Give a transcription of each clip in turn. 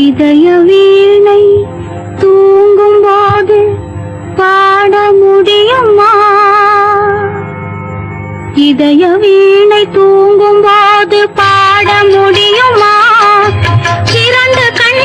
இதய வீணை தூங்கும் போது பாட முடியுமா? இதய வீணை தூங்கும் போது பாட முடியுமா? சிறந்த கண்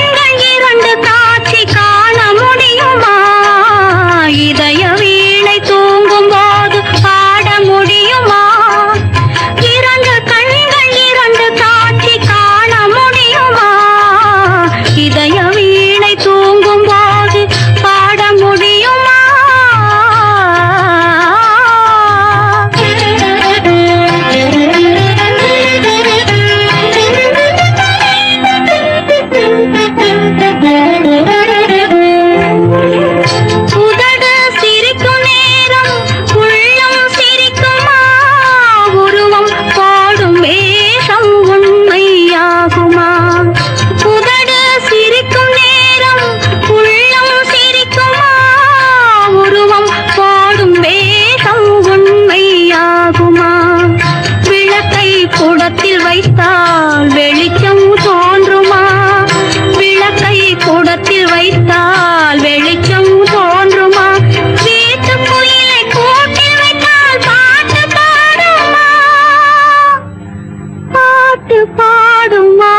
பாடுமா?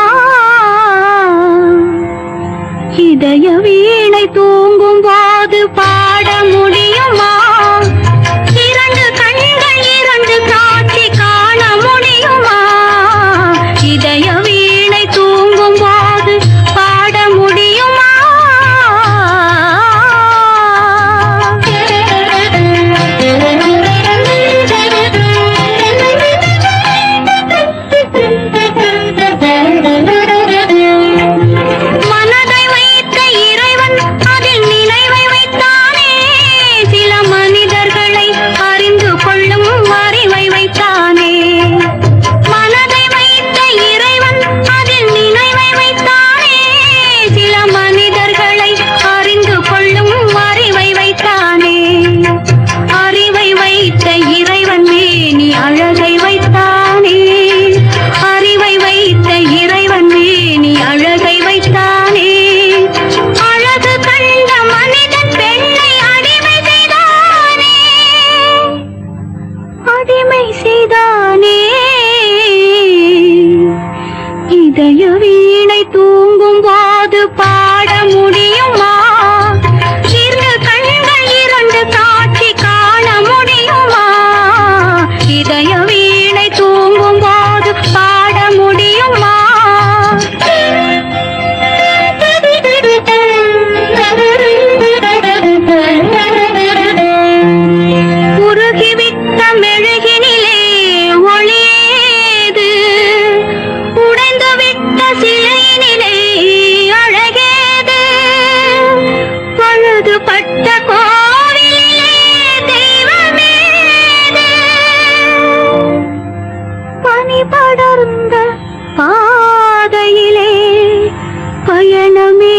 இதய வீணை தூங்கும் போது பாட முடியுமா? இரண்டு கண்கள் இரண்டு காட்சி காண முடியுமா? இதய இசைதானே இதயோ ప్రయాణమే